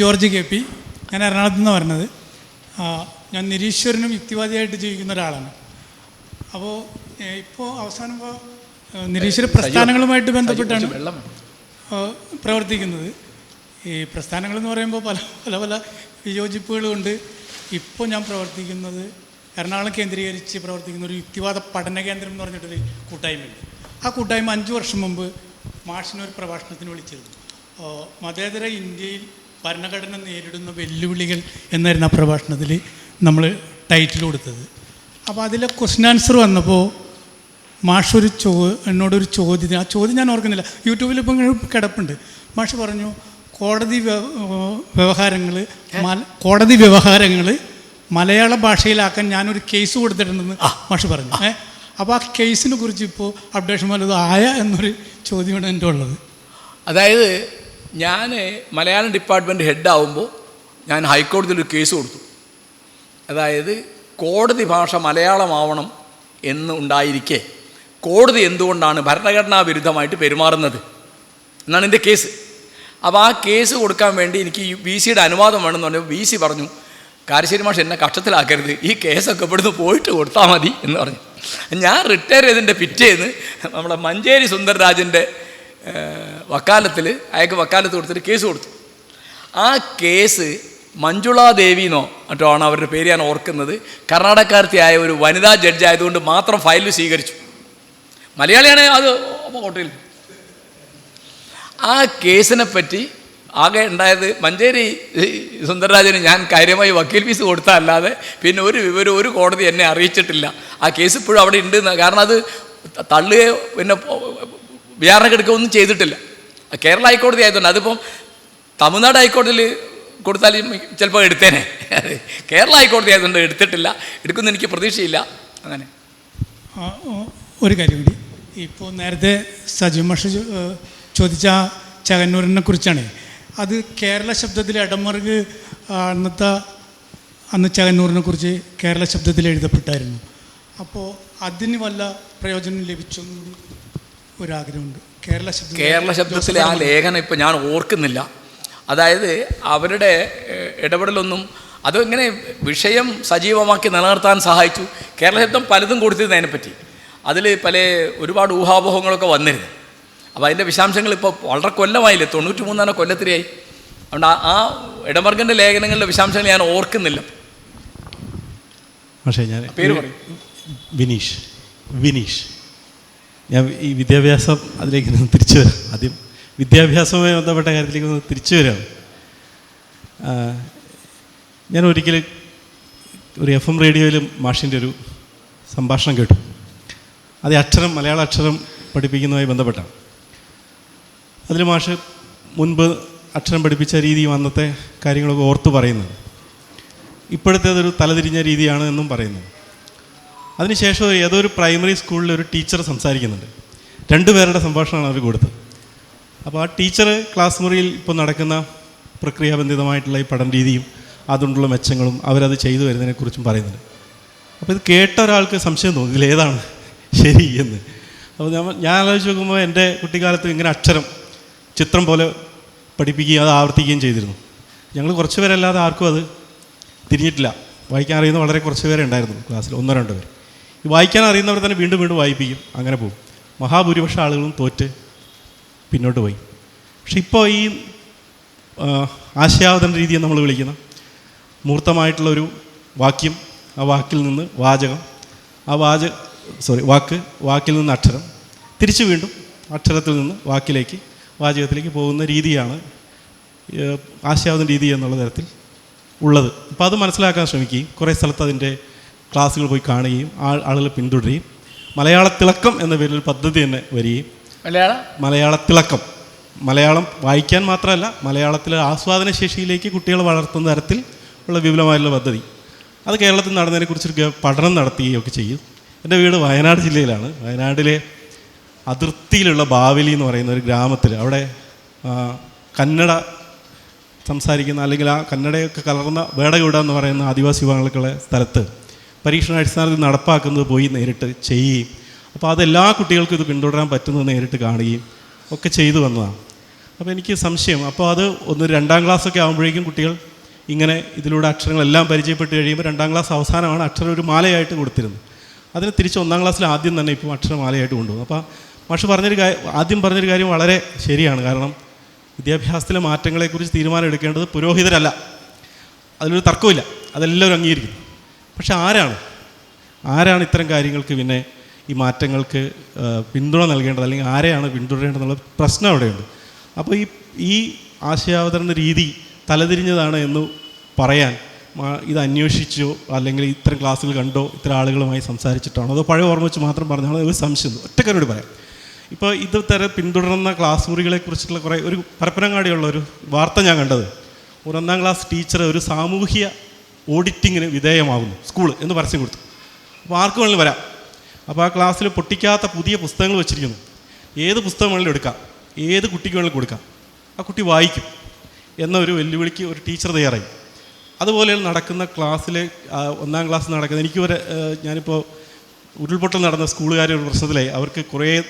George K P. ഞാൻ എറണാകുളത്ത് നിന്ന് പറഞ്ഞത് ഞാൻ നിരീശ്വരനും യുക്തിവാദിയായിട്ട് ജീവിക്കുന്ന ഒരാളാണ്. അപ്പോൾ ഇപ്പോൾ അവസാനം ഇപ്പോൾ നിരീശ്വര പ്രസ്ഥാനങ്ങളുമായിട്ട് ബന്ധപ്പെട്ടാണ് പ്രവർത്തിക്കുന്നത്. ഈ പ്രസ്ഥാനങ്ങൾ എന്ന് പറയുമ്പോൾ പല പല പല വിയോജിപ്പുകളുമുണ്ട് ഇപ്പോൾ ഞാൻ പ്രവർത്തിക്കുന്നത് എറണാകുളം കേന്ദ്രീകരിച്ച് പ്രവർത്തിക്കുന്ന ഒരു യുക്തിവാദ പഠന കേന്ദ്രം എന്ന് പറഞ്ഞിട്ടൊരു കൂട്ടായ്മയുണ്ട്. ആ കൂട്ടായ്മ അഞ്ച് വർഷം മുമ്പ് മാഷിനൊരു പ്രഭാഷണത്തിന് വിളിച്ചിരുന്നു. മതേതര ഇന്ത്യയിൽ ഭരണഘടന നേരിടുന്ന വെല്ലുവിളികൾ എന്നായിരുന്നു ആ പ്രഭാഷണത്തിൽ നമ്മൾ ടൈറ്റിൽ കൊടുത്തത്. അപ്പോൾ അതിലെ ക്വസ്റ്റ്യൻ ആൻസർ വന്നപ്പോൾ മാഷൊരു ഒരു ചോ എന്നോടൊരു ചോദ്യത്തിന് ആ ചോദ്യം ഞാൻ ഓർക്കുന്നില്ല. യൂട്യൂബിൽ ഇപ്പം കിടപ്പുണ്ട്. മാഷ് പറഞ്ഞു കോടതി വ്യവഹാരങ്ങൾ കോടതി വ്യവഹാരങ്ങൾ മലയാള ഭാഷയിലാക്കാൻ ഞാനൊരു കേസ് കൊടുത്തിട്ടുണ്ടെന്ന് മാഷ് പറഞ്ഞു. ഏ? അപ്പോൾ ആ കേസിനെ കുറിച്ച് ഇപ്പോൾ അപ്ഡേഷൻ വല്ലതും ആയ എന്നൊരു ചോദ്യമാണ് എന്റെ ഉള്ളത്. അതായത് ഞാൻ മലയാളം ഡിപ്പാർട്ട്മെന്റ് ഹെഡാവുമ്പോൾ ഞാൻ ഹൈക്കോടതിയിൽ ഒരു കേസ് കൊടുത്തു. അതായത് കോടതി ഭാഷ മലയാളമാവണം എന്ന് ഉണ്ടായിരിക്കെ. കോടതി എന്തുകൊണ്ടാണ് ഭരണഘടനാ വിരുദ്ധമായിട്ട് പെരുമാറുന്നത്? എന്നാണ് എന്റെ കേസ് അപ്പോൾ ആ കേസ് കൊടുക്കാൻ വേണ്ടി എനിക്ക് വി സിയുടെ അനുവാദം വേണമെന്ന് പറഞ്ഞു വി സി പറഞ്ഞു കാരശ്ശേരി മാഷ് എന്നെ കഷ്ടത്തിലാക്കരുത്. ഈ കേസൊക്കെ ഇവിടുന്ന് പോയിട്ട് കൊടുത്താൽ മതി എന്ന് പറഞ്ഞു. ഞാൻ റിട്ടയർ ചെയ്തതിന്റെ പിറ്റേന്ന് നമ്മുടെ മഞ്ചേരി സുന്ദർരാജന്റെ വക്കാലത്തിൽ അയാൾക്ക് വക്കാലത്ത് കൊടുത്തിട്ട് കേസ് കൊടുത്തു. ആ കേസ് മഞ്ജുളാദേവി എന്നോ മറ്റോ ആണ് അവരുടെ പേര് ഞാൻ ഓർക്കുന്നത്. കർണാടകക്കാരത്തിയായ ഒരു വനിതാ ജഡ്ജ് ആയതുകൊണ്ട് മാത്രം ഫയൽ സ്വീകരിച്ചു. മലയാളിയാണ് അത് കോട്ടയിൽ ആ കേസിനെ പറ്റി ആകെ ഉണ്ടായത് മഞ്ചേരി സുന്ദരരാജന് ഞാൻ കാര്യമായി വക്കീൽ ഫീസ് കൊടുത്തല്ലാതെ പിന്നെ ഒരു വിവരം ഒരു കോടതി എന്നെ അറിയിച്ചിട്ടില്ല. ആ കേസ് ഇപ്പോഴും അവിടെ ഉണ്ട് കാരണം അത് തള്ളുകയോ പിന്നെ വിചാരണക്കെടുക്കുകയോ ഒന്നും ചെയ്തിട്ടില്ല. കേരള ഹൈക്കോടതി ആയതുകൊണ്ട് അതിപ്പം തമിഴ്നാട് ഹൈക്കോടതിയിൽ കൊടുത്താൽ ചിലപ്പോൾ എടുത്തേനെ. കേരള ഹൈക്കോടതി ആയതുകൊണ്ട് എടുത്തിട്ടില്ല. എടുക്കുന്ന എനിക്ക് പ്രതീക്ഷയില്ല. അങ്ങനെ. ഒരു കാര്യം കൂടി. ഇപ്പോൾ നേരത്തെ സജു മഷ ചോദിച്ച ചകന്നൂരിനെ കുറിച്ചാണ്. അത് കേരള ശബ്ദത്തിൽ ഇടമറുക് അന്നത്തെ അന്ന് ചകന്നൂറിനെ കുറിച്ച് കേരള ശബ്ദത്തിൽ എഴുതപ്പെട്ടായിരുന്നു. അപ്പോൾ അതിന് വല്ല പ്രയോജനം ലഭിച്ചെന്നും ഒരാഗ്രഹമുണ്ട്. കേരള ശബ്ദം കേരള ശബ്ദത്തിലെ ആ ലേഖനം ഇപ്പം ഞാൻ ഓർക്കുന്നില്ല. അതായത് അവരുടെ ഇടപെടലൊന്നും അതെങ്ങനെ വിഷയം സജീവമാക്കി നിലനിർത്താൻ സഹായിച്ചു. കേരള ശബ്ദം പലതും കൊടുത്തിരുന്നു അതിനെപ്പറ്റി. അതിൽ പല ഒരുപാട് ഊഹാപോഹങ്ങളൊക്കെ വന്നിരുന്നു. അപ്പോൾ അതിന്റെ വിശാംശങ്ങൾ ഇപ്പോൾ വളരെ കൊല്ലമായില്ലേ? തൊണ്ണൂറ്റി മൂന്നാണ് കൊല്ലത്തിലായി അതുകൊണ്ട് ആ ആ ഇടമർഗന്റെ ലേഖനങ്ങളുടെ വിശാംശങ്ങൾ ഞാൻ ഓർക്കുന്നില്ല. പക്ഷേ ഞാൻ പേര് പറയും. വിനീഷ്. വിനീഷ്. ഞാൻ ഈ വിദ്യാഭ്യാസം അതിലേക്ക് ഒന്ന് തിരിച്ചു വരാം. ആദ്യം വിദ്യാഭ്യാസവുമായി ബന്ധപ്പെട്ട കാര്യത്തിലേക്ക് ഒന്ന് തിരിച്ചു വരാം. ഞാൻ ഒരിക്കൽ ഒരു എഫ് എം റേഡിയോയിലും മാഷിന്റെ ഒരു സംഭാഷണം കേട്ടു. അത് അക്ഷരം മലയാള അക്ഷരം പഠിപ്പിക്കുന്നതുമായി ബന്ധപ്പെട്ടാണ്. അതിൽ മാഷ് മുൻപ് അക്ഷരം പഠിപ്പിച്ച രീതി അന്നത്തെ കാര്യങ്ങളൊക്കെ ഓർത്ത് പറയുന്നത്. ഇപ്പോഴത്തേതൊരു തലതിരിഞ്ഞ രീതിയാണ് എന്നും പറയുന്നു അതിനുശേഷം ഏതോ ഒരു പ്രൈമറി സ്കൂളിൽ ഒരു ടീച്ചർ സംസാരിക്കുന്നുണ്ട്. രണ്ടുപേരുടെ സംഭാഷണമാണ് അവർ കൊടുത്തത്. അപ്പോൾ ആ ടീച്ചർ ക്ലാസ് മുറിയിൽ ഇപ്പോൾ നടക്കുന്ന പ്രക്രിയാബന്ധിതമായിട്ടുള്ള ഈ പഠന രീതിയും അതുകൊണ്ടുള്ള മെച്ചങ്ങളും അവരത് ചെയ്തു വരുന്നതിനെക്കുറിച്ചും പറയുന്നുണ്ട്. അപ്പോൾ ഇത് കേട്ട ഒരാൾക്ക് സംശയം തോന്നി ഇതിലേതാണ് ശരി എന്ന്. അപ്പോൾ ഞാൻ ആലോചിച്ച് നോക്കുമ്പോൾ എന്റെ കുട്ടിക്കാലത്ത് ഇങ്ങനെ അക്ഷരം ചിത്രം പോലെ പഠിപ്പിക്കുകയും അത് ആവർത്തിക്കുകയും ചെയ്തിരുന്നു. ഞങ്ങൾ കുറച്ച് പേരല്ലാതെ ആർക്കും അത് തിരിഞ്ഞിട്ടില്ല. വായിക്കാൻ അറിയുന്ന വളരെ കുറച്ച് പേരെ ഉണ്ടായിരുന്നു ക്ലാസ്സിൽ ഒന്നോ രണ്ടോ പേര്. വായിക്കാൻ അറിയുന്നവർ തന്നെ വീണ്ടും വീണ്ടും വായിപ്പിക്കും. അങ്ങനെ പോകും. മഹാഭൂരിപക്ഷ ആളുകളും തോറ്റ് പിന്നോട്ട് പോയി. പക്ഷെ ഇപ്പോൾ ഈ ആശയാവതന ആശയാവതരണ രീതിയെ നമ്മൾ വിളിക്കുന്ന. മൂർത്തമായിട്ടുള്ള ഒരു വാക്യം ആ വാക്കിൽ നിന്ന് വാചകം ആ വാച സോറി വാക്ക് വാക്കിൽ നിന്ന് അക്ഷരം തിരിച്ചു വീണ്ടും അക്ഷരത്തിൽ നിന്ന് വാക്കിലേക്ക് വാചകത്തിലേക്ക് പോകുന്ന രീതിയാണ് ഏഹ്, ആശയാവതന രീതി എന്നുള്ള തരത്തിൽ ഉള്ളത്. അപ്പോൾ അത് മനസ്സിലാക്കാൻ ശ്രമിക്കുകയും കുറേ സ്ഥലത്ത് അതിന്റെ ക്ലാസ്സുകൾ പോയി കാണുകയും ആൾ ആളുകൾ പിന്തുടരുകയും മലയാള തിളക്കം എന്ന പേരിൽ പദ്ധതി തന്നെ വരികയും മലയാള? മലയാള തിളക്കം. മലയാളം വായിക്കാൻ മാത്രമല്ല മലയാളത്തിലെ ആസ്വാദന ശേഷിയിലേക്ക് കുട്ടികളെ വളർത്തുന്ന തരത്തിൽ ഉള്ള വിപുലമായിട്ടുള്ള പദ്ധതി. അത് കേരളത്തിൽ നടന്നതിനെക്കുറിച്ചൊരു കുറിച്ചൊരു പഠനം നടത്തുകയൊക്കെ ചെയ്യും. എന്റെ വീട് വയനാട് ജില്ലയിലാണ്. വയനാട്ടിലെ അതിർത്തിയിലുള്ള ബാവലി എന്ന് പറയുന്ന ഒരു ഗ്രാമത്തിൽ അവിടെ കന്നഡ സംസാരിക്കുന്ന അല്ലെങ്കിൽ ആ കന്നഡയൊക്കെ കലർന്ന വേടഗൗഡ എന്ന് പറയുന്ന ആദിവാസി വിഭാഗങ്ങൾക്കുള്ള സ്ഥലത്ത് പരീക്ഷണാടിസ്ഥാനത്തിൽ നടപ്പാക്കുന്നത് പോയി നേരിട്ട് ചെയ്യുകയും അപ്പോൾ അതെല്ലാ കുട്ടികൾക്കും ഇത് പിന്തുടരാൻ പറ്റുന്നത് നേരിട്ട് കാണുകയും ഒക്കെ ചെയ്തു വന്നതാണ്. അപ്പോൾ എനിക്ക് സംശയം അപ്പോൾ അത് ഒന്ന് രണ്ടാം ക്ലാസ്സൊക്കെ ആകുമ്പോഴേക്കും കുട്ടികൾ ഇങ്ങനെ ഇതിലൂടെ അക്ഷരങ്ങളെല്ലാം പരിചയപ്പെട്ട് കഴിയുമ്പോൾ രണ്ടാം ക്ലാസ് അവസാനമാണ് അക്ഷരം ഒരു മാലയായിട്ട് കൊടുത്തിരുന്നത്. അതിന് തിരിച്ച് ഒന്നാം ക്ലാസ്സിൽ ആദ്യം തന്നെ ഇപ്പം അക്ഷരമാലയായിട്ട് കൊണ്ടുപോകും അപ്പോൾ മാഷ് പറഞ്ഞൊരു കാര്യം ആദ്യം പറഞ്ഞൊരു കാര്യം വളരെ ശരിയാണ്. കാരണം വിദ്യാഭ്യാസത്തിലെ മാറ്റങ്ങളെക്കുറിച്ച് തീരുമാനം എടുക്കേണ്ടത് പുരോഹിതരല്ല. അതിലൊരു തർക്കമില്ല അതെല്ലാവരും അംഗീകരിക്കുന്നു. പക്ഷെ ആരാണ്? ആരാണ് ഇത്തരം കാര്യങ്ങൾക്ക് പിന്നെ ഈ മാറ്റങ്ങൾക്ക് പിന്തുണ നൽകേണ്ടത്? അല്ലെങ്കിൽ ആരെയാണ് പിന്തുടരേണ്ടതെന്നുള്ള പ്രശ്നം അവിടെയുണ്ട്. അപ്പോൾ ഈ ഈ ആശയാവതരണ രീതി തലതിരിഞ്ഞതാണ് എന്ന് പറയാൻ ഇത് അന്വേഷിച്ചോ അല്ലെങ്കിൽ ഇത്തരം ക്ലാസ്സുകൾ കണ്ടോ ഇത്തരം ആളുകളുമായി സംസാരിച്ചിട്ടാണോ? അതോ പഴയ ഓർമ്മ വെച്ച് മാത്രം പറഞ്ഞാണോ? ഒരു സംശയം ഒറ്റക്കാരോട് പറയാം. ഇപ്പോൾ ഇത് തരം പിന്തുടർന്ന ക്ലാസ് മുറികളെക്കുറിച്ചുള്ള കുറേ ഒരു പരപ്പനങ്ങാടിയുള്ള ഒരു വാർത്ത ഞാൻ കണ്ടത്. ഒന്നാം ക്ലാസ് ടീച്ചർ ഒരു സാമൂഹ്യ ഓഡിറ്റിങ്ങിന് വിധേയമാകുന്നു. സ്കൂൾ എന്ന് പരസ്യം കൊടുത്തു. അപ്പോൾ ആർക്ക് വേണമെങ്കിലും വരാം. അപ്പോൾ ആ ക്ലാസ്സിൽ പൊട്ടിക്കാത്ത പുതിയ പുസ്തകങ്ങൾ വെച്ചിരിക്കുന്നു. ഏത് പുസ്തകം വേണമെങ്കിലും എടുക്കാം. ഏത് കുട്ടിക്ക് വേണമെങ്കിലും കൊടുക്കാം. ആ കുട്ടി വായിക്കും എന്നൊരു വെല്ലുവിളിക്ക് ഒരു ടീച്ചർ തയ്യാറായി. അതുപോലെ നടക്കുന്ന ക്ലാസ്സിലെ ഒന്നാം ക്ലാസ് നടക്കുന്ന എനിക്ക് വരെ ഞാനിപ്പോൾ ഉരുൾപൊട്ടൽ നടന്ന സ്കൂളുകാരുടെ ഒരു പ്രശ്നത്തിലായി. അവർക്ക് കുറേ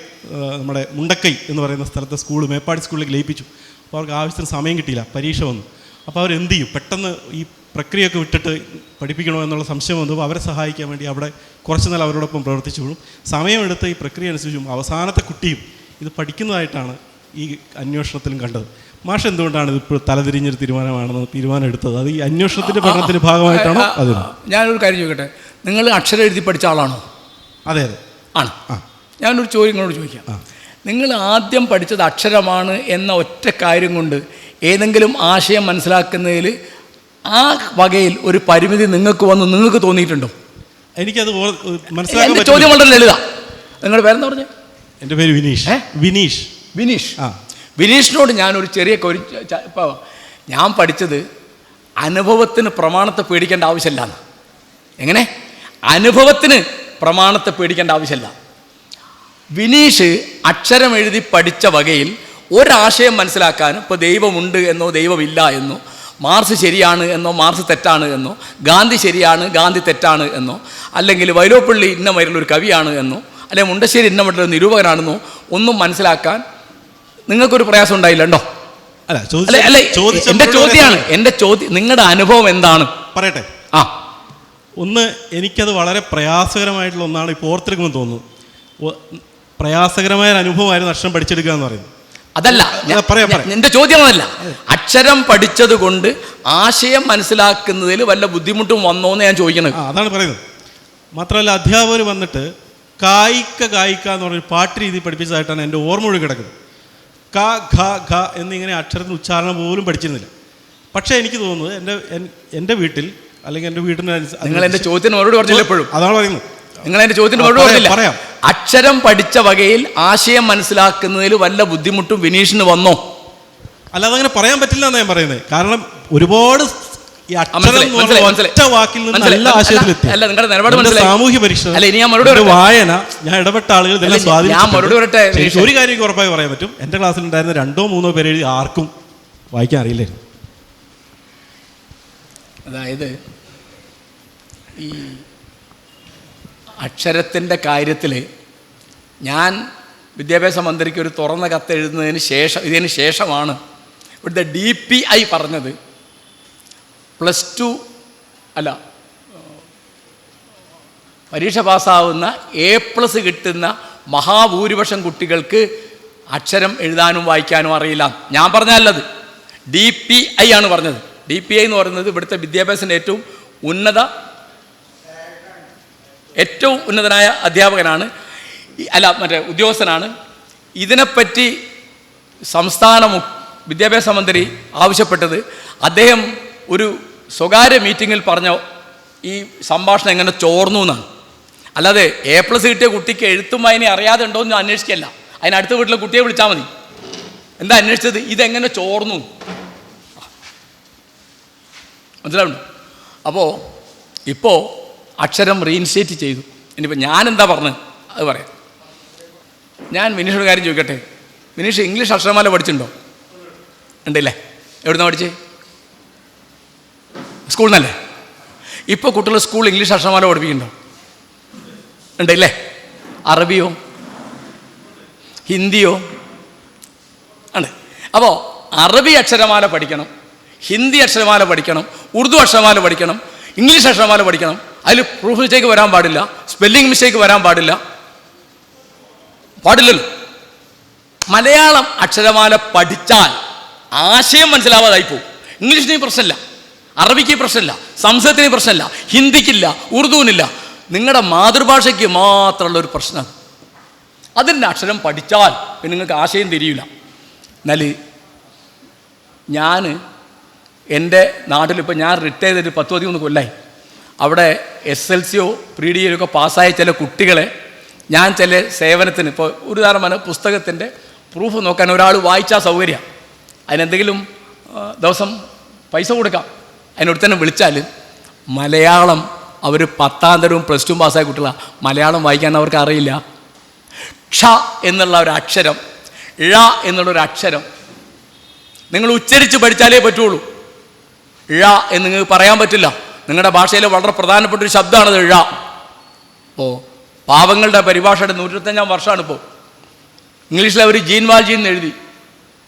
നമ്മുടെ മുണ്ടക്കൈ എന്ന് പറയുന്ന സ്ഥലത്തെ സ്കൂൾ മേപ്പാടി സ്കൂളിലേക്ക് ലയിപ്പിച്ചു. അപ്പോൾ അവർക്ക് ആവശ്യത്തിന് സമയം കിട്ടിയില്ല. പരീക്ഷ വന്നു. അപ്പോൾ അവരെന്ത് ചെയ്യും? പെട്ടെന്ന് ഈ പ്രക്രിയയൊക്കെ വിട്ടിട്ട് പഠിപ്പിക്കണോ എന്നുള്ള സംശയം വന്നപ്പോൾ അവരെ സഹായിക്കാൻ വേണ്ടി അവിടെ കുറച്ച് നാൾ അവരോടൊപ്പം പ്രവർത്തിച്ചു വിടും സമയമെടുത്ത് ഈ പ്രക്രിയ അനുസരിച്ചും അവസാനത്തെ കുട്ടിയും ഇത് പഠിക്കുന്നതായിട്ടാണ് ഈ അന്വേഷണത്തിലും കണ്ടത്. മാഷ് എന്തുകൊണ്ടാണ് ഇപ്പോൾ തലതിരിഞ്ഞൊരു തീരുമാനമാണെന്ന് തീരുമാനം എടുത്തത് അത് ഈ അന്വേഷണത്തിന്റെ പഠനത്തിന്റെ ഭാഗമായിട്ടാണോ അത് ഞാനൊരു കാര്യം ചോദിക്കട്ടെ. നിങ്ങൾ അക്ഷരം എഴുതി പഠിച്ച ആളാണോ? അതെ അതെ. ആണ്. ആ. ഞാനൊരു ചോദ്യം നിങ്ങളോട് ചോദിക്കാം. നിങ്ങൾ ആദ്യം പഠിച്ചത് അക്ഷരമാണ് എന്ന ഒറ്റ കാര്യം കൊണ്ട് ഏതെങ്കിലും ആശയം മനസ്സിലാക്കുന്നതിൽ ആ വകയിൽ ഒരു പരിമിതി നിങ്ങൾക്ക് വന്നു നിങ്ങൾക്ക് തോന്നിയിട്ടുണ്ടോ? എനിക്കത് മനസ്സിലാക്കി മനസ്സിലാക്കാൻ ചോദ്യം വളരെ ലളിത. നിങ്ങളുടെ പേരെന്താ പറഞ്ഞു? എന്റെ പേര് വിനീഷ്. വിനീഷ്. വിനീഷ്. ആ. വിനീഷിനോട് ഞാനൊരു ചെറിയ കൊരി ഇപ്പോൾ ഞാൻ പഠിച്ചത് അനുഭവത്തിന് പ്രമാണത്തെ പേടിക്കേണ്ട ആവശ്യമില്ല. എന്ന് എങ്ങനെ? അനുഭവത്തിന് പ്രമാണത്തെ പേടിക്കേണ്ട ആവശ്യമില്ല. വിനീഷ് അക്ഷരം എഴുതി പഠിച്ച വകയിൽ ഒരാശയം മനസ്സിലാക്കാനും ഇപ്പോൾ ദൈവമുണ്ട് എന്നോ ദൈവമില്ല എന്നോ മാർസ് ശരിയാണ് എന്നോ മാർസ് തെറ്റാണ് എന്നോ ഗാന്ധി ശരിയാണ് ഗാന്ധി തെറ്റാണ് എന്നോ അല്ലെങ്കിൽ വൈലോപ്പള്ളി ഇന്ന മരുള്ള കവിയാണ് എന്നോ അല്ലെങ്കിൽ മുണ്ടശ്ശേരി ഇന്ന മറ്റുള്ള നിരൂപകനാണെന്നോ ഒന്നും മനസ്സിലാക്കാൻ നിങ്ങൾക്കൊരു പ്രയാസം ഉണ്ടായില്ലോ അല്ല അല്ല അല്ലെ അല്ലെ എന്റെ ചോദ്യമാണ് എന്റെ ചോദ്യം നിങ്ങളുടെ അനുഭവം എന്താണ്? പറയട്ടെ. ആ. ഒന്ന് എനിക്കത് വളരെ പ്രയാസകരമായിട്ടുള്ള ഒന്നാണ് ഇപ്പോൾ ഓർത്തെടുക്കുമെന്ന് തോന്നുന്നു പ്രയാസകരമായ ഒരു അനുഭവമായിരുന്നു അക്ഷരം പഠിച്ചെടുക്കുക എന്ന് പറയുന്നത്. അതല്ല നിന്റെ അതല്ല. അക്ഷരം പഠിച്ചത് കൊണ്ട് ആശയം മനസ്സിലാക്കുന്നതിൽ വല്ല ബുദ്ധിമുട്ടും വന്നോന്ന് ഞാൻ ചോദിക്കണത്. അതാണ് പറയുന്നത്. മാത്രമല്ല അധ്യാപകർ വന്നിട്ട് കായിക്ക കായിക്ക എന്ന് പറഞ്ഞൊരു പാട്ട് രീതി പഠിപ്പിച്ചതായിട്ടാണ് എന്റെ ഓർമ്മ ഒഴി കിടക്കുന്നത്. ക ഖ ഖ എന്നിങ്ങനെ അക്ഷരത്തിന് ഉച്ചാരണം പോലും പഠിച്ചിരുന്നില്ല. പക്ഷേ എനിക്ക് തോന്നുന്നത് എന്റെ എന്റെ വീട്ടിൽ അല്ലെങ്കിൽ എന്റെ വീടിന്റെ നിങ്ങൾ എന്റെ ചോദ്യത്തിന് മറുപടി പറഞ്ഞില്ല എപ്പോഴും. അതാണ് പറയുന്നത്. നിങ്ങൾ എന്റെ ചോദ്യത്തിന് മറുപടി പറയാം, പറഞ്ഞില്ല അക്ഷരം പഠിച്ച വകയിൽ ആശയം മനസ്സിലാക്കുന്നതിൽ വല്ല ബുദ്ധിമുട്ടും വിനീഷിന് വന്നോ? അല്ലാതെ അങ്ങനെ പറയാൻ പറ്റില്ല എന്നാ ഞാൻ പറയുന്നത് കാരണം ഒരുപാട് അല്ല, നിങ്ങളുടെ നിലപാട് മനസ്സിലായി. വായന ഞാൻ ഇടപെട്ട ആളുകൾ. ഒരു കാര്യം ഉറപ്പായി പറയാൻ പറ്റും. എന്റെ ക്ലാസ്സിൽ ഉണ്ടായിരുന്ന രണ്ടോ മൂന്നോ പേര് എഴുതി ആർക്കും വായിക്കാൻ അറിയില്ലായിരുന്നു അതായത് ഈ അക്ഷരത്തിന്റെ കാര്യത്തിൽ ഞാൻ വിദ്യാഭ്യാസ മന്ത്രിക്ക് ഒരു തുറന്ന കത്ത് എഴുതുന്നതിന് ശേഷം ഇതിന് ശേഷമാണ് ഇവിടുത്തെ ഡി പി ഐ പറഞ്ഞത്. പ്ലസ് ടു അല്ല പരീക്ഷ പാസ്സാവുന്ന എ പ്ലസ് കിട്ടുന്ന മഹാഭൂരിപക്ഷം കുട്ടികൾക്ക് അക്ഷരം എഴുതാനും വായിക്കാനും അറിയില്ല. ഞാൻ പറഞ്ഞല്ലത് ഡി പി ഐ ആണ് പറഞ്ഞത്. ഡി പി ഐ എന്ന് പറയുന്നത് ഇവിടുത്തെ വിദ്യാഭ്യാസത്തിന്റെ ഏറ്റവും ഉന്നത ഏറ്റവും ഉന്നതനായ അധ്യാപകനാണ്. അല്ല മറ്റേ ഉദ്യോഗസ്ഥനാണ്. ഇതിനെപ്പറ്റി സംസ്ഥാന വിദ്യാഭ്യാസ മന്ത്രി ആവശ്യപ്പെട്ടത് അദ്ദേഹം ഒരു സ്വകാര്യ മീറ്റിങ്ങിൽ പറഞ്ഞ ഈ സംഭാഷണം എങ്ങനെ ചോർന്നു എന്നാണ്. അല്ലാതെ എ പ്ലസ് കിട്ടിയ കുട്ടിക്ക് എഴുത്തും അതിനെ അറിയാതെ ഉണ്ടോ എന്ന് അന്വേഷിക്കല്ല. അതിനടുത്ത വീട്ടിലെ കുട്ടിയെ വിളിച്ചാൽ മതി. എന്താ അന്വേഷിച്ചത്? ഇതെങ്ങനെ ചോർന്നു? മനസ്സിലാവുന്നു അപ്പോൾ ഇപ്പോൾ അക്ഷരം റീഇൻസ്റ്റേറ്റ് ചെയ്തു. ഇനിയിപ്പോൾ ഞാൻ എന്താ പറഞ്ഞത് അത് പറയാം. ഞാൻ വിനീഷോട് കാര്യം ചോദിക്കട്ടെ? വിനീഷ് ഇംഗ്ലീഷ് അക്ഷരമാല പഠിച്ചിട്ടുണ്ടോ? ഉണ്ടല്ലേ? എവിടുന്നാണ് പഠിച്ചേ? സ്കൂളിൽ നിന്നല്ലേ? ഇപ്പോൾ കുട്ടികൾ സ്കൂൾ ഇംഗ്ലീഷ് അക്ഷരമാല പഠിപ്പിക്കുന്നുണ്ടോ? ഉണ്ടല്ലേ? അറബിയോ? ഹിന്ദിയോ? ആണ് അപ്പോൾ അറബി അക്ഷരമാല പഠിക്കണം ഹിന്ദി അക്ഷരമാല പഠിക്കണം ഉറുദു അക്ഷരമാല പഠിക്കണം ഇംഗ്ലീഷ് അക്ഷരമാല പഠിക്കണം. അതിൽ പ്രൂഫ് മിസ്റ്റേക്ക് വരാൻ പാടില്ല സ്പെല്ലിംഗ് മിസ്റ്റേക്ക് വരാൻ പാടില്ല. പാടില്ലല്ലോ. മലയാളം അക്ഷരമാല പഠിച്ചാൽ ആശയം മനസ്സിലാവാതായി പോകും. ഇംഗ്ലീഷിന് പ്രശ്നമില്ല. അറബിക്ക് പ്രശ്നമില്ല. സംസ്കൃതത്തിന് പ്രശ്നമില്ല. ഹിന്ദിക്കില്ല. ഉറുദുവിനില്ല. നിങ്ങളുടെ മാതൃഭാഷയ്ക്ക് മാത്രമുള്ള ഒരു പ്രശ്നം. അതിന്റെ അക്ഷരം പഠിച്ചാൽ പിന്നെ നിങ്ങൾക്ക് ആശയം തിരിയില്ല എന്നാൽ ഞാൻ എന്റെ നാട്ടിലിപ്പോൾ ഞാൻ റിട്ടയർ ചെയ്തിട്ട് പത്ത് പതിമൂന്ന് കൊല്ലായി. അവിടെ എസ് എൽ സിയോ പ്രീ ഡി ഒക്കെ പാസ്സായ ചില കുട്ടികളെ ഞാൻ ചില സേവനത്തിന് ഇപ്പോൾ ഒരു ഉദാഹരണമാണ് പുസ്തകത്തിന്റെ പ്രൂഫ് നോക്കാൻ ഒരാൾ വായിച്ചാൽ സൗകര്യം. അതിനെന്തെങ്കിലും ദിവസം പൈസ കൊടുക്കാം. അതിനോട് തന്നെ വിളിച്ചാൽ മലയാളം അവർ പത്താം തരവും പ്ലസ് ടു പാസ്സായ കുട്ടികളാണ് മലയാളം വായിക്കാൻ അവർക്ക് അറിയില്ല. ക്ഷ എന്നുള്ള ഒരു അക്ഷരം ഴ എന്നുള്ള ഒരു അക്ഷരം നിങ്ങൾ ഉച്ചരിച്ച് പഠിച്ചാലേ പറ്റുള്ളൂ. ഴ എന്ന് നിങ്ങൾക്ക് പറയാൻ പറ്റില്ല. നിങ്ങളുടെ ഭാഷയിലെ വളരെ പ്രധാനപ്പെട്ട ഒരു ശബ്ദമാണ് ഇഴ. ഓ. പാവങ്ങളുടെ പരിഭാഷയുടെ നൂറ്റത്തഞ്ചാം വർഷമാണ് ഇപ്പോൾ ഇംഗ്ലീഷിൽ അവർ ജീൻ വാജി എന്ന് എഴുതി.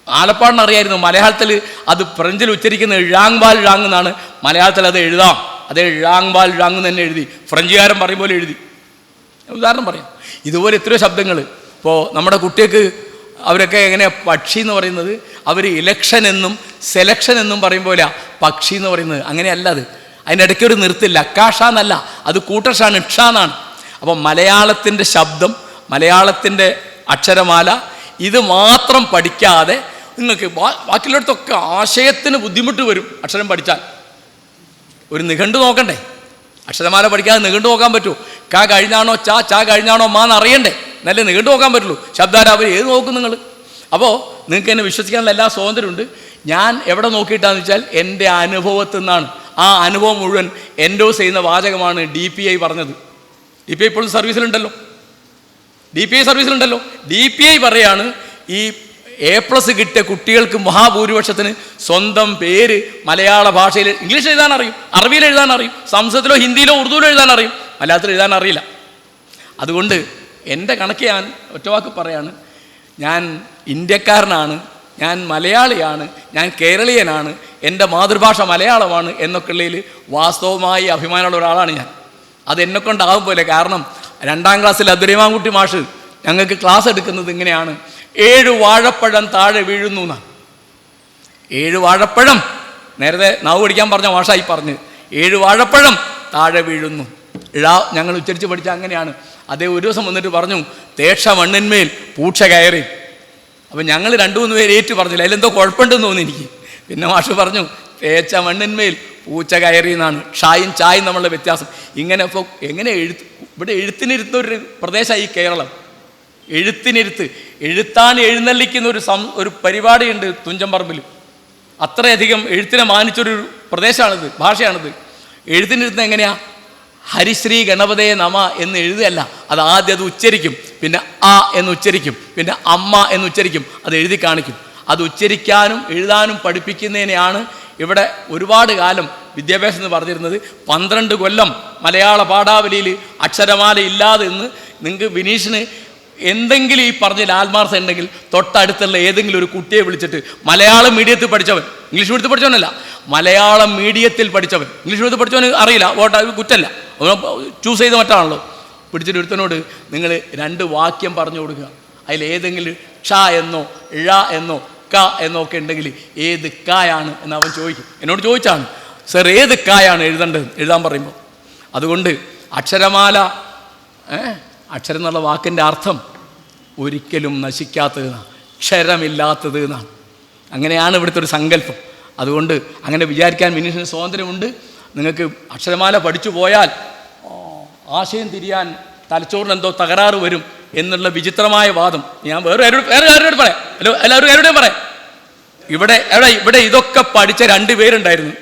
ആലപ്പാടിന് അറിയായിരുന്നു മലയാളത്തിൽ അത് ഫ്രഞ്ചിൽ ഉച്ചരിക്കുന്ന ഴാങ് വാൽ ഴാങ് എന്നാണ്. മലയാളത്തിൽ അത് എഴുതാം. അതേ ഴാങ് വാൽ ഴാങ് തന്നെ എഴുതി. ഫ്രഞ്ചുകാരൻ പറയും പോലെ എഴുതി. ഉദാഹരണം പറയാം. ഇതുപോലെ എത്രയോ ശബ്ദങ്ങൾ. ഇപ്പോൾ നമ്മുടെ കുട്ടികൾക്ക് അവരൊക്കെ എങ്ങനെ പക്ഷി എന്ന് പറയുന്നത്? അവർ ഇലക്ഷൻ എന്നും സെലക്ഷൻ എന്നും പറയും പോലെയാണ് പക്ഷി എന്ന് പറയുന്നത്. അങ്ങനെയല്ല അത്. അതിന്റെ ഇടയ്ക്ക് ഒരു നിർത്തില്ല. അക്കാഷ എന്നല്ല അത് കൂട്ടഷാണ് ഇക്ഷ എന്നാണ് അപ്പം മലയാളത്തിന്റെ ശബ്ദം മലയാളത്തിന്റെ അക്ഷരമാല ഇത് മാത്രം പഠിക്കാതെ നിങ്ങൾക്ക് ബാക്കിയുള്ളിടത്തൊക്കെ ആശയത്തിന് ബുദ്ധിമുട്ട് വരും അക്ഷരം പഠിച്ചാൽ. ഒരു നിഘണ്ടു നോക്കണ്ടേ? അക്ഷരമാല പഠിക്കാതെ നിഘണ്ടു നോക്കാൻ പറ്റുമോ കാ കഴിഞ്ഞാണോ ചാ ചാ കഴിഞ്ഞാണോ മാ എന്ന് അറിയണ്ടേ നല്ല നിഘണ്ടു നോക്കാൻ പറ്റുള്ളൂ. ശബ്ദാരാവരി ഏത് നോക്കും നിങ്ങൾ? അപ്പോൾ നിങ്ങൾക്ക് എന്നെ വിശ്വസിക്കാനുള്ള എല്ലാ സ്വാതന്ത്ര്യമുണ്ട്. ഞാൻ എവിടെ നോക്കിയിട്ടാന്ന് വെച്ചാൽ എന്റെ അനുഭവത്തിൽ നിന്നാണ് ആ അനുഭവം മുഴുവൻ എൻഡോസ് ചെയ്യുന്ന വാചകമാണ് ഡി പി ഐ പറഞ്ഞത്. ഡി പി ഐ ഇപ്പോഴും സർവീസിലുണ്ടല്ലോ. ഡി പി ഐ സർവീസിലുണ്ടല്ലോ. ഡി പി ഐ പറയാണ് ഈ എ പ്ലസ് കിട്ടിയ കുട്ടികൾക്ക് മഹാഭൂരിപക്ഷത്തിന് സ്വന്തം പേര് മലയാള ഭാഷയിൽ ഇംഗ്ലീഷ് എഴുതാൻ അറിയും അറബിയിൽ എഴുതാൻ അറിയും സംസ്കൃതത്തിലോ ഹിന്ദിയിലോ ഉറുദുവിലോ എഴുതാൻ അറിയും. മലയാളത്തിൽ എഴുതാൻ അറിയില്ല. അതുകൊണ്ട് എന്റെ കണക്ക് ഞാൻ ഒറ്റവാക്ക് പറയാണ്. ഞാൻ ഇന്ത്യക്കാരനാണ്. ഞാൻ മലയാളിയാണ് ഞാൻ കേരളീയനാണ് എന്റെ മാതൃഭാഷ മലയാളമാണ് എന്നൊക്കെ ഉള്ളതിൽ വാസ്തവമായി അഭിമാനമുള്ള ഒരാളാണ് ഞാൻ. അത് എന്നെ കൊണ്ടാവും പോലെ. കാരണം രണ്ടാം ക്ലാസ്സിൽ അദ്വൈമാൻകുട്ടി മാഷ് ഞങ്ങൾക്ക് ക്ലാസ് എടുക്കുന്നത് ഇങ്ങനെയാണ്. ഏഴ് വാഴപ്പഴം താഴെ വീഴുന്നു എന്നാണ് ഏഴ് വാഴപ്പഴം. നേരത്തെ നാവ് പഠിക്കാൻ പറഞ്ഞ മാഷായി പറഞ്ഞ്. ഏഴ് വാഴപ്പഴം താഴെ വീഴുന്നു. ഇഴാ ഞങ്ങൾ ഉച്ചരിച്ച് പഠിച്ച അങ്ങനെയാണ്. അതേ ഒരു ദിവസം വന്നിട്ട് പറഞ്ഞു തേക്ഷ മണ്ണിന്മേൽ പൂക്ഷ കയറി. അപ്പം ഞങ്ങൾ രണ്ടു മൂന്ന് പേര് ഏറ്റു പറഞ്ഞില്ല. അതിലെന്തോ കുഴപ്പമുണ്ടെന്ന് തോന്നി എനിക്ക്. പിന്നെ മാഷ് പറഞ്ഞു പേച്ച മണ്ണിന്മേൽ പൂച്ച കയറി എന്നാണ്. ഷായും ചായും നമ്മളുടെ വ്യത്യാസം. ഇങ്ങനെ ഇപ്പോൾ എങ്ങനെ എഴുത്ത് ഇവിടെ എഴുത്തിനിരുത്തുന്ന ഒരു പ്രദേശമായി ഈ കേരളം. എഴുത്തിനിരുത്ത് എഴുത്താൻ എഴുന്നള്ളിക്കുന്ന ഒരു സം ഒരു പരിപാടിയുണ്ട് തുഞ്ചമ്പറമ്പിൽ അത്രയധികം എഴുത്തിനെ മാനിച്ചൊരു പ്രദേശമാണിത് ഭാഷയാണിത്. എഴുത്തിനിരുത്തുന്നത് എങ്ങനെയാ? ഹരിശ്രീ ഗണപതയെ നമ എന്ന് എഴുതുകയല്ല. അത് ആദ്യം അത് ഉച്ചരിക്കും. പിന്നെ ആ എന്ന് ഉച്ചരിക്കും. പിന്നെ അമ്മ എന്ന് ഉച്ചരിക്കും. അത് എഴുതി കാണിക്കും. അത് ഉച്ചരിക്കാനും എഴുതാനും പഠിപ്പിക്കുന്നതിനെയാണ് ഇവിടെ ഒരുപാട് കാലം വിദ്യാഭ്യാസം എന്ന് പറഞ്ഞിരുന്നത്. പന്ത്രണ്ട് കൊല്ലം മലയാള പാഠാവലിയിൽ അക്ഷരമാല ഇല്ലാതെ എന്ന് നിങ്ങൾക്ക് വിനീഷിന് എന്തെങ്കിലും ഈ പറഞ്ഞ ആത്മാർത്ഥം ഉണ്ടെങ്കിൽ തൊട്ടടുത്തുള്ള ഏതെങ്കിലും ഒരു കുട്ടിയെ വിളിച്ചിട്ട് മലയാളം മീഡിയത്തിൽ പഠിച്ചവൻ ഇംഗ്ലീഷ് മീഡിയത്തിൽ പഠിച്ചവനല്ല മലയാളം മീഡിയത്തിൽ പഠിച്ചവൻ ഇംഗ്ലീഷ് മീഡിയത്തിൽ പഠിച്ചവന് അറിയില്ല അത് കുറ്റല്ല ചൂസ് ചെയ്ത മറ്റാണല്ലോ. പിടിച്ചിട്ട് ഒരുത്തനോട് നിങ്ങൾ രണ്ട് വാക്യം പറഞ്ഞു കൊടുക്കുക. അതിൽ ഏതെങ്കിലും ക്ഷ എന്നോ ഴ എന്നോ ക എന്നോ ഒക്കെ ഉണ്ടെങ്കിൽ ഏത് കായാണ് എന്ന് അവൻ ചോദിക്കും. എന്നോട് ചോദിച്ചാണ്. സർ ഏത് കായാണ് എഴുതേണ്ടത്? എഴുതാൻ പറയുമ്പോൾ. അതുകൊണ്ട് അക്ഷരമാല അക്ഷരം എന്നുള്ള വാക്കിന്റെ അർത്ഥം ഒരിക്കലും നശിക്കാത്തത് ക്ഷരമില്ലാത്തത് എന്നാണ്. അങ്ങനെയാണ് ഇവിടുത്തെ ഒരു സങ്കല്പം. അതുകൊണ്ട് അങ്ങനെ വിചാരിക്കാൻ മനുഷ്യന് സ്വാതന്ത്ര്യമുണ്ട്. നിങ്ങൾക്ക് അക്ഷരമാല പഠിച്ചു പോയാൽ ആശയം തിരിയാൻ തലച്ചോറിന് എന്തോ തകരാറ് വരും എന്നുള്ള വിചിത്രമായ വാദം. ഞാൻ വേറെ വേറെ ആരോട് പറയാം. എല്ലാവരും ആരോടും പറയാം. ഇവിടെ എവിടെ ഇവിടെ ഇതൊക്കെ പഠിച്ച രണ്ട് പേരുണ്ടായിരുന്നു.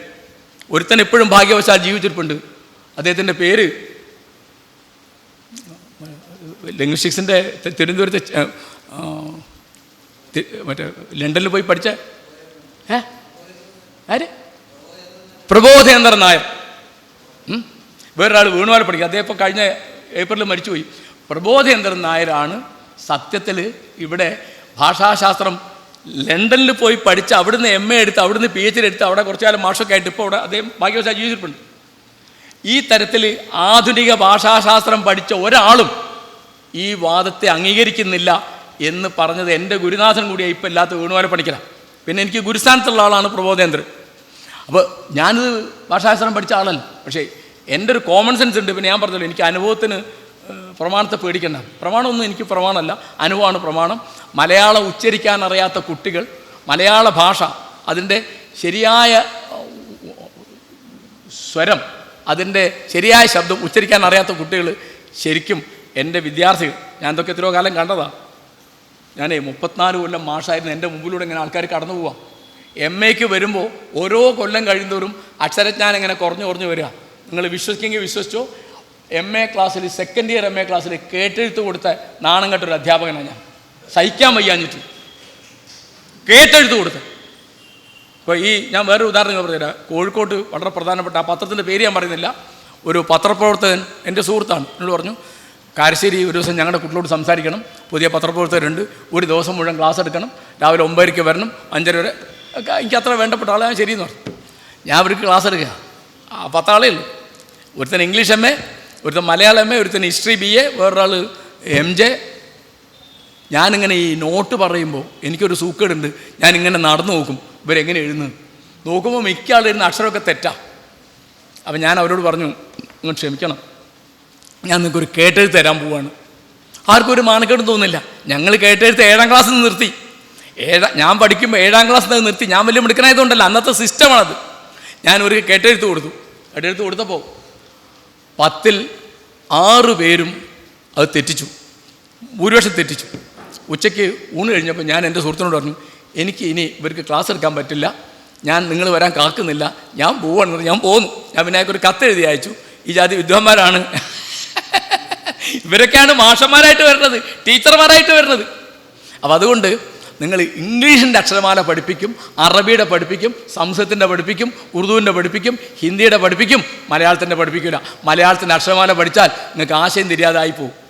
ഒരുത്തൻ ഇപ്പോഴും ഭാഗ്യവശാൽ ജീവിച്ചിരിപ്പുണ്ട്. അദ്ദേഹത്തിന്റെ പേര് ലിംഗ്വിസ്റ്റിക്സിന്റെ തിരുവനന്തപുരത്ത് മറ്റേ ലണ്ടനിൽ പോയി പഠിച്ച ഏ? ആര്? പ്രബോധേന്ദ്രൻ നായർ? വേറൊരാൾ വീണുവാല പഠിക്കുക. അദ്ദേഹം ഇപ്പോൾ കഴിഞ്ഞ ഏപ്രിലിൽ മരിച്ചുപോയി. പ്രബോധേന്ദ്രൻ നായരാണ് സത്യത്തിൽ ഇവിടെ ഭാഷാശാസ്ത്രം ലണ്ടനിൽ പോയി പഠിച്ച് അവിടുന്ന് എം എ എടുത്ത് അവിടുന്ന് പി എച്ച് ഡി എടുത്ത് അവിടെ കുറച്ചു കാലം മാഷൊക്കെ ആയിട്ട് ഇപ്പോൾ അവിടെ അദ്ദേഹം ഭാഗ്യവശാൽ ജീവിച്ചിട്ടുണ്ട്. ഈ തരത്തിൽ ആധുനിക ഭാഷാശാസ്ത്രം പഠിച്ച ഒരാളും ഈ വാദത്തെ അംഗീകരിക്കുന്നില്ല എന്ന് പറഞ്ഞത് എന്റെ ഗുരുനാഥൻ കൂടിയാണ് ഇപ്പം ഇല്ലാത്ത വീണുവാലെ പഠിക്കണം. പിന്നെ എനിക്ക് ഗുരുസ്ഥാനത്തുള്ള ആളാണ് പ്രബോധേന്ദ്രൻ. അപ്പോൾ ഞാനിത് ഭാഷാശാസ്ത്രം പഠിച്ച ആളല്ല. പക്ഷേ എന്റെ ഒരു കോമൺ സെൻസ് ഉണ്ട്. പിന്നെ ഞാൻ പറഞ്ഞല്ലോ എനിക്ക് അനുഭവത്തിന് പ്രമാണത്തെ പേടിക്കണ്ട. പ്രമാണമൊന്നും എനിക്ക് പ്രമാണമല്ല. അനുഭവമാണ് പ്രമാണം. മലയാളം ഉച്ചരിക്കാൻ അറിയാത്ത കുട്ടികൾ മലയാള ഭാഷ അതിന്റെ ശരിയായ സ്വരം അതിന്റെ ശരിയായ ശബ്ദം ഉച്ചരിക്കാൻ അറിയാത്ത കുട്ടികൾ ശരിക്കും എന്റെ വിദ്യാർത്ഥികൾ. ഞാൻ ഇതൊക്കെ എത്രയോ കാലം കണ്ടതാണ് ഞാനേ മുപ്പത്തിനാല് കൊല്ലം മാഷായിരുന്നു. എന്റെ മുമ്പിലൂടെ ഇങ്ങനെ ആൾക്കാർ കടന്നു പോവാം എം എക്ക് വരുമ്പോൾ ഓരോ കൊല്ലം കഴിയുന്നവരും അക്ഷരജ്ഞാനം ഇങ്ങനെ കുറഞ്ഞു കുറഞ്ഞു വരിക. നിങ്ങൾ വിശ്വസിക്കുമെങ്കിൽ വിശ്വസിച്ചോ. എം എ ക്ലാസ്സിൽ സെക്കൻഡ് ഇയർ എം എ ക്ലാസ്സിൽ കേട്ടെഴുത്ത് കൊടുത്ത നാണം കെട്ടൊരു അധ്യാപകനാണ് ഞാൻ. സഹിക്കാൻ വയ്യാഞ്ഞിട്ട് കേട്ടെഴുത്ത് കൊടുത്ത്. ഇപ്പോൾ ഈ ഞാൻ വേറൊരു ഉദാഹരണം പറഞ്ഞുതരാം. കോഴിക്കോട്ട് വളരെ പ്രധാനപ്പെട്ട ആ പത്രത്തിന്റെ പേര് ഞാൻ പറയുന്നില്ല. ഒരു പത്രപ്രവർത്തകൻ എന്റെ സുഹൃത്താണ്. എന്നോട് പറഞ്ഞു കാരശ്ശേരി ഒരു ദിവസം ഞങ്ങളുടെ കുട്ടികളോട് സംസാരിക്കണം. പുതിയ പത്രപ്രവർത്തകരുണ്ട്. ഒരു ദിവസം മുഴുവൻ ക്ലാസ് എടുക്കണം. രാവിലെ ഒമ്പതരയ്ക്ക് വരണം. അഞ്ചര വരെ എനിക്ക് അത്ര വേണ്ടപ്പെട്ട ആളാണ് ശരിയെന്ന് പറഞ്ഞു. ഞാൻ അവർക്ക് ക്ലാസ് എടുക്കുക. ആ പത്താളേ ഉള്ളൂ. ഒരുത്തൻ ഇംഗ്ലീഷ് എം എ ഒരുത്തൻ മലയാളം എം എ ഒരുത്തൻ ഹിസ്റ്ററി ബി എ വേറൊരാൾ എം ജെ ഞാനിങ്ങനെ ഈ നോട്ട് പറയുമ്പോൾ എനിക്കൊരു സൂക്കേടുണ്ട്. ഞാനിങ്ങനെ നടന്നു നോക്കും. ഇവരെങ്ങനെ എഴുതുന്നത് നോക്കുമ്പോൾ മിക്ക എഴുതുന്ന അക്ഷരമൊക്കെ തെറ്റാ. അപ്പം ഞാൻ അവരോട് പറഞ്ഞു നിങ്ങൾ ക്ഷമിക്കണം. ഞാൻ നിങ്ങൾക്കൊരു കേട്ടെഴുത്ത് തരാൻ പോവാണ്. ആർക്കും ഒരു മാനക്കേടും തോന്നില്ല. ഞങ്ങൾ കേട്ടെഴുത്ത് ഏഴാം ക്ലാസ്സിൽ നിന്ന് നിർത്തി. ഏഴാം ഞാൻ പഠിക്കുമ്പോൾ ഏഴാം ക്ലാസ് നിന്ന് നിർത്തി. ഞാൻ വലിയ മിടുക്കനായതുകൊണ്ടല്ല അന്നത്തെ സിസ്റ്റമാണത് ഞാൻ ഒരു കേട്ടെഴുത്ത് കൊടുത്തു. കേട്ടെഴുത്ത് കൊടുത്തപ്പോൾ പത്തിൽ ആറ് പേരും അത് തെറ്റിച്ചു. ഭൂരിപക്ഷം തെറ്റിച്ചു. ഉച്ചയ്ക്ക് ഊണ് കഴിഞ്ഞപ്പോൾ ഞാൻ എന്റെ സുഹൃത്തിനോട് പറഞ്ഞു എനിക്ക് ഇനി ഇവർക്ക് ക്ലാസ് എടുക്കാൻ പറ്റില്ല. ഞാൻ നിങ്ങൾ വരാൻ കാക്കുന്നില്ല. ഞാൻ പോവാണ്. ഞാൻ പോന്നു. ഞാൻ പിന്നെ ഒരു കത്ത് എഴുതി അയച്ചു. ഈ ജാതി വിദ്വാന്മാരാണ്. ഇവരൊക്കെയാണ് മാഷന്മാരായിട്ട് വരുന്നത് ടീച്ചർമാരായിട്ട് വരുന്നത്. അപ്പോൾ അതുകൊണ്ട് നിങ്ങൾ ഇംഗ്ലീഷിന്റെ അക്ഷരമാല പഠിപ്പിക്കും അറബിയുടെ പഠിപ്പിക്കും സംസ്കൃതത്തിന്റെ പഠിപ്പിക്കും ഉറുദുവിന്റെ പഠിപ്പിക്കും ഹിന്ദിയുടെ പഠിപ്പിക്കും മലയാളത്തിന്റെ പഠിപ്പിക്കില്ല മലയാളത്തിന്റെ അക്ഷരമാല പഠിച്ചാൽ നിങ്ങൾക്ക് ആശയം തിരിയാതായി പോകും